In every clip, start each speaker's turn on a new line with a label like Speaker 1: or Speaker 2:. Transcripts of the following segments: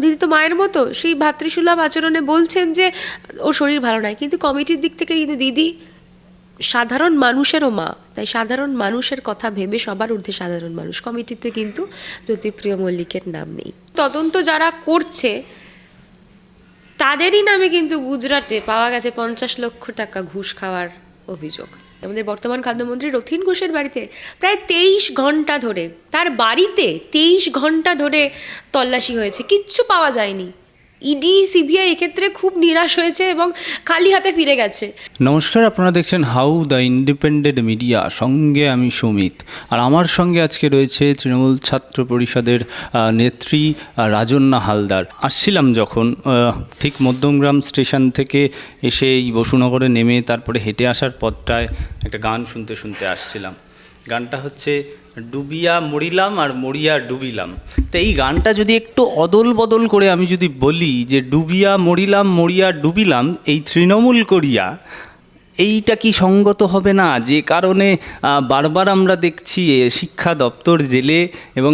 Speaker 1: দিদি তো মায়ের মতো, সেই ভাতৃসুলভ আচরণে বলছেন যে, ওর শরীর ভালো নয় কিন্তু কমিটির দিক থেকে কিন্তু দিদি সাধারণ মানুষেরও মা। তাই সাধারণ মানুষের কথা ভেবে সবার ঊর্ধ্বে সাধারণ মানুষ। কমিটিতে কিন্তু জ্যোতিপ্রিয় মল্লিকের নাম নেই। তদন্ত যারা করছে, তাদেরই নামে কিন্তু গুজরাটে পাওয়া গেছে পঞ্চাশ লক্ষ টাকা ঘুষ খাওয়ার অভিযোগ। আমাদের বর্তমান খাদ্যমন্ত্রী রথিন ঘোষের বাড়িতে প্রায় তেইশ ঘণ্টা ধরে, তার বাড়িতে তেইশ ঘণ্টা ধরে তল্লাশি হয়েছে, কিচ্ছু পাওয়া যায়নি। ইডি সিবিআই এক্ষেত্রে খুব নিরাশ হয়েছে এবং খালি হাতে ফিরে গেছে।
Speaker 2: নমস্কার, আপনারা দেখছেন হাউ দ্য ইন্ডিপেন্ডেন্ট মিডিয়া সঙ্গে আমি সুমিত। আর আমার সঙ্গে আজকে রয়েছে তৃণমূল ছাত্র পরিষদের নেত্রী রাজন্না হালদার। আসছিলাম যখন ঠিক মধ্যমগ্রাম স্টেশন থেকে এসে এই বসুনগরে নেমে তারপরে হেঁটে আসার পথটায় একটা গান শুনতে শুনতে আসছিলাম। গানটা হচ্ছে ডুবিয়া মরিলাম আর মরিয়া ডুবিলাম। তো এই গানটা যদি একটু অদল বদল করে আমি যদি বলি যে ডুবিয়া মরিলাম, মরিয়া ডুবিলাম, এই তৃণমূল করিয়া, এইটা কি সঙ্গত হবে না? যে কারণে বারবার আমরা দেখছি শিক্ষা দপ্তর জেলে এবং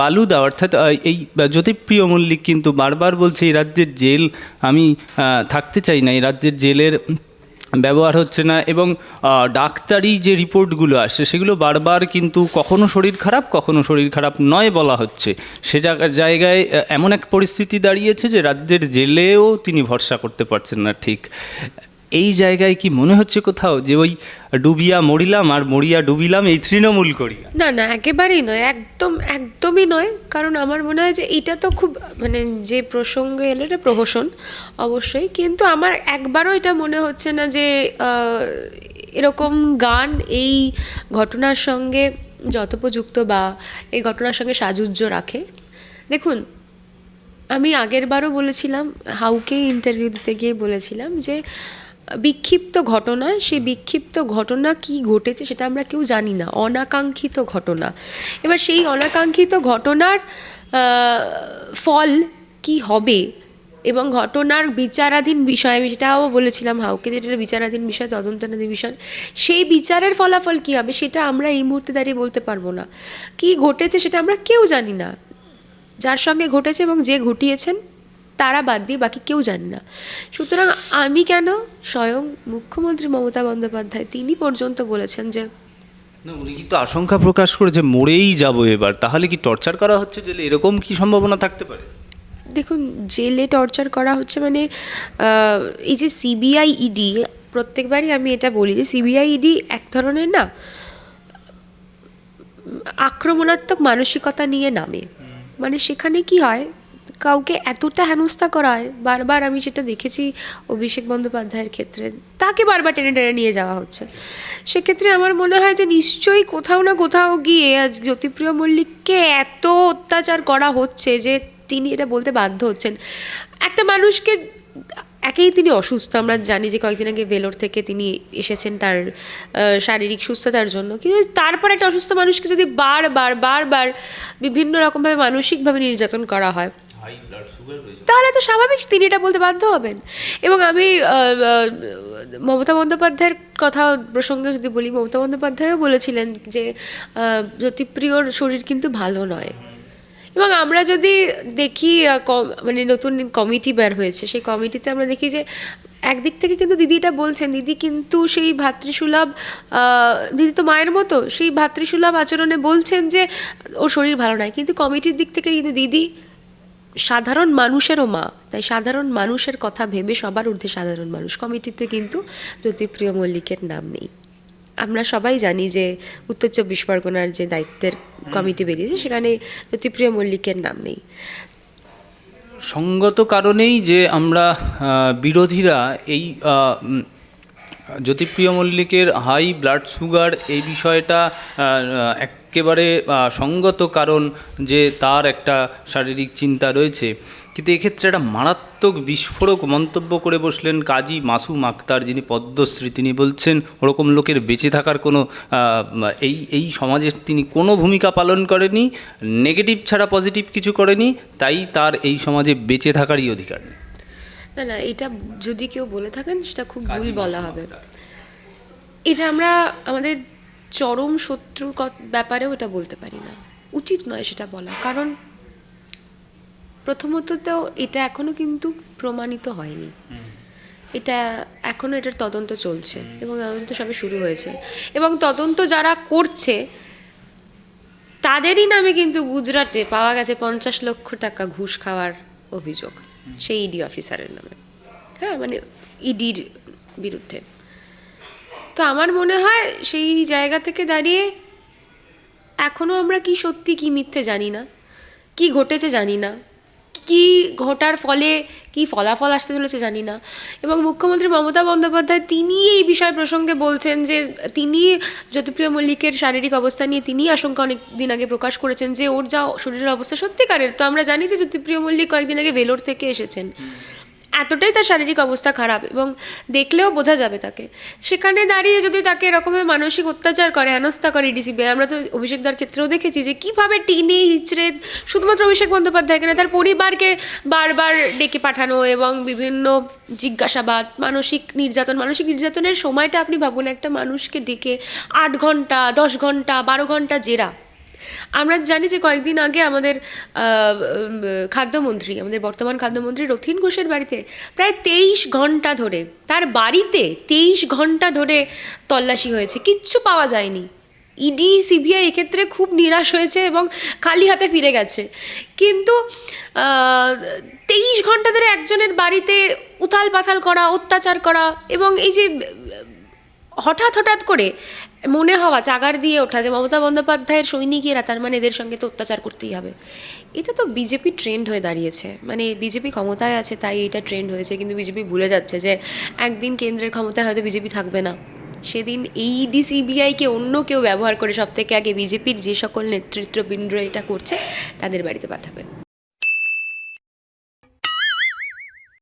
Speaker 2: বালুদা অর্থাৎ এই জ্যোতিপ্রিয় মল্লিক কিন্তু বারবার বলছে, এই রাজ্যের জেল, আমি থাকতে চাই না, এই রাজ্যের জেলের ব্যবহার হচ্ছে না এবং ডাক্তারি যে রিপোর্টগুলো আসছে সেগুলো বারবার কিন্তু কখনো শরীর খারাপ, কখনো শরীর খারাপ নয় বলা হচ্ছে। সে জায়গা- জায়গায় এমন এক পরিস্থিতি দাঁড়িয়েছে যে রাজ্যের জেলেও তিনি ভরসা করতে পারছেন না ঠিক। এই জায়গায় কি মনে হচ্ছে কোথাও যে ওই ডুবিয়া মরিলাম আর মরিয়া ডুবিলাম, এই তৃণমূল করি
Speaker 1: না না, একেবারেই নয়, একদম, একদমই নয়। কারণ আমার মনে হয় যে এটা তো খুব মানে যে প্রসঙ্গে এলো এটা প্রহসন, অবশ্যই। কিন্তু আমার একবারও এটা মনে হচ্ছে না যে এরকম গান এই ঘটনার সঙ্গে যথোপযুক্ত বা এই ঘটনার সঙ্গে সাজুজ্য রাখে। দেখুন, আমি আগের বারও বলেছিলাম, হাউকে ইন্টারভিউ দিতে গিয়ে বলেছিলাম যে বিক্ষিপ্ত ঘটনা, সেই বিক্ষিপ্ত ঘটনা কি ঘটেছে সেটা আমরা কেউ জানি না, অনাকাঙ্ক্ষিত ঘটনা। এবার সেই অনাকাঙ্ক্ষিত ঘটনার ফল কি হবে এবং ঘটনার বিচারাধীন বিষয়, আমি সেটাও বলেছিলাম হাউকে যেটা বিচারাধীন বিষয় তদন্তাধীন বিষয়, সেই বিচারের ফলাফল কি হবে সেটা আমরা এই মুহূর্তে দাঁড়িয়ে বলতে পারব না। কি ঘটেছে সেটা আমরা কেউ জানি না। যার সঙ্গে ঘটেছে এবং যে ঘটিয়েছেন তারা বাদ দিয়ে বাকি কেউ জানে না। সুতরাং আমি কেন স্বয়ং মুখ্যমন্ত্রী মমতা বন্দ্যোপাধ্যায় তিনি পর্যন্ত বলেছেন যে
Speaker 2: না উনি কিন্তু আশঙ্কা প্রকাশ করেছে মরেই যাব এবার তাহলে কি টর্চার করা হচ্ছে জেলে এরকম কি সম্ভাবনা থাকতে পারে?
Speaker 1: দেখুন জেলে টর্চার করা হচ্ছে মানে এই যে সিবিআই ইডি প্রত্যেকবারই আমি এটা বলি যে সিবিআই ইডি এক ধরনের না আক্রমণাত্মক মানসিকতা নিয়ে নামে। মানে সেখানে কি হয় কাউকে এতটা হেনস্থা করা হয়, বারবার আমি সেটা দেখেছি অভিষেক বন্দ্যোপাধ্যায়ের ক্ষেত্রে, তাকে বারবার টেনে টেনে নিয়ে যাওয়া হচ্ছে। সেক্ষেত্রে আমার মনে হয় যে নিশ্চয়ই কোথাও না কোথাও গিয়ে আজ জ্যোতিপ্রিয় মল্লিককে এত অত্যাচার করা হচ্ছে যে তিনি এটা বলতে বাধ্য হচ্ছেন। একটা মানুষকে, একেই তিনি অসুস্থ, আমরা জানি যে কয়েকদিন আগে ভেলোর থেকে তিনি এসেছেন তার শারীরিক সুস্থতার জন্য। কিন্তু তারপর একটা অসুস্থ মানুষকে যদি বারবার বারবার বিভিন্ন রকমভাবে মানসিকভাবে নির্যাতন করা হয় তাহলে তো স্বাভাবিক, তিনি এটা বলতে বাধ্য হবেন। এবং আমি মমতা বন্দ্যোপাধ্যায়ের কথা প্রসঙ্গে যদি বলি, মমতা বন্দ্যোপাধ্যায়ও বলেছিলেন যে জ্যোতিপ্রিয়র শরীর কিন্তু ভালো নয়। এবং আমরা যদি দেখি মানে নতুন কমিটি বের হয়েছে, সেই কমিটিতে আমরা দেখি যে, একদিক থেকে কিন্তু দিদি এটা বলছেন, দিদি কিন্তু সেই ভাতৃসুলভ দিদি তো মায়ের মতো, সেই ভাতৃসুলভ আচরণে বলছেন যে, ওর শরীর ভালো নয়। কিন্তু কমিটির দিক থেকে কিন্তু দিদি সাধারণ মানুষেরও মা তাই সাধারণ মানুষের কথা ভেবে সবার ঊর্ধ্বে সাধারণ মানুষ। কমিটিতে কিন্তু জ্যোতিপ্রিয় মল্লিকের নাম নেই। আমরা সবাই জানি যে উত্তর চব্বিশ পরগনার যে দায়িত্বের কমিটি বেরিয়েছে সেখানে জ্যোতিপ্রিয় মল্লিকের নাম নেই।
Speaker 2: সঙ্গত কারণেই যে আমরা বিরোধীরা এই জ্যোতিপ্রিয় মল্লিকের হাই ব্লাড সুগার এই বিষয়টা একেবারে সঙ্গত কারণ যে তার একটা শারীরিক চিন্তা রয়েছে। কিন্তু এক্ষেত্রে একটা মারাত্মক বিস্ফোরক মন্তব্য করে বসলেন কাজী মাসুম আক্তার, যিনি পদ্মশ্রী। তিনি বলছেন, ওরকম লোকের বেঁচে থাকার কোনো এই এই সমাজে তিনি কোনো ভূমিকা পালন করেনি, নেগেটিভ ছাড়া পজিটিভ কিছু করেনি, তাই তার এই সমাজে বেঁচে থাকারই অধিকার নেই।
Speaker 1: না না এটা যদি কেউ বলে থাকেন সেটা খুব ভুল বলা হবে। এটা আমরা আমাদের চরম শত্রুর ব্যাপারেও এটা বলতে পারি না। উচিত নয় সেটা বলা। কারণ প্রথমত তো এটা এখনও কিন্তু প্রমাণিত হয়নি। এটা এখনও এটার তদন্ত চলছে এবং তদন্ত সবে শুরু হয়েছে। এবং তদন্ত যারা করছে তাদেরই নামে কিন্তু গুজরাটে পাওয়া গেছে পঞ্চাশ লক্ষ টাকা ঘুষ খাওয়ার অভিযোগ। সেই ইডি অফিসারের নামে। হ্যাঁ মানে ইডির বিরুদ্ধে। তো আমার মনে হয় সেই জায়গা থেকে দাঁড়িয়ে এখনও আমরা কি সত্যি, কি মিথ্যে জানি না, কি ঘটেছে জানি না। কি ঘটার ফলে, কি ফলাফল আসতে চলেছে জানি না। এবং মুখ্যমন্ত্রী মমতা বন্দ্যোপাধ্যায় তিনি এই বিষয় প্রসঙ্গে বলছেন যে, তিনি জ্যোতিপ্রিয় মল্লিকের শারীরিক অবস্থা নিয়ে তিনি আশঙ্কা অনেক দিন আগে প্রকাশ করেছেন যে, ওর যা শরীরের অবস্থা সত্যিকারের। তো আমরা জানি যে, জ্যোতিপ্রিয় মল্লিক কয়েকদিন আগে ভেলোর থেকে এসেছেন। এতটাই তার শারীরিক অবস্থা খারাপ এবং দেখলেও বোঝা যাবে তাকে। সেখানে দাঁড়িয়ে যদি তাকে এরকমের মানসিক অত্যাচার করে, হেনস্থা করে ডিসিবি আমরা তো অভিষেকদার ক্ষেত্রেও দেখেছি যে কীভাবে টিনে হিচড়ে শুধুমাত্র অভিষেক বন্দ্যোপাধ্যায়কে না তার পরিবারকে বারবার ডেকে পাঠানো এবং বিভিন্ন জিজ্ঞাসাবাদ, মানসিক নির্যাতন, মানসিক নির্যাতনের সময়টা আপনি ভাবুন, একটা মানুষকে ডেকে আট ঘণ্টা, দশ ঘণ্টা, বারো ঘণ্টা জেরা। আমরা জানি যে কয়েকদিন আগে আমাদের খাদ্যমন্ত্রী, আমাদের বর্তমান খাদ্যমন্ত্রী রথিন ঘোষের বাড়িতে প্রায় তেইশ ঘণ্টা ধরে, তার বাড়িতে তেইশ ঘণ্টা ধরে তল্লাশি হয়েছে। কিচ্ছু পাওয়া যায়নি। ইডি, সিবিআই এক্ষেত্রে খুব নিরাশ হয়েছে এবং খালি হাতে ফিরে গেছে। কিন্তু তেইশ ঘণ্টা ধরে একজনের বাড়িতে উথাল পাথাল করা, অত্যাচার করা এবং এই যে হঠাৎ হঠাৎ করে মনে হওয়া, চাগার দিয়ে ওঠা যে মমতা বন্দ্যোপাধ্যায়ের সৈনিকেরা তার মানে এদের সঙ্গে তো অত্যাচার করতেই হবে। এটা তো বিজেপি ট্রেন্ড হয়ে দাঁড়িয়েছে। মানে বিজেপি ক্ষমতায় আছে, তাই এটা ট্রেন্ড হয়েছে, কিন্তু বিজেপি ভুলে যাচ্ছে যে একদিন কেন্দ্রের ক্ষমতায় হয়তো বিজেপি থাকবে না। সেদিন এই ডিসিবিআইকে অন্য কেউ ব্যবহার করে সব থেকে আগে বিজেপির যে সকল নেতৃত্ববৃন্দ এটা করছে, তাদের বাড়িতে পাঠাবে।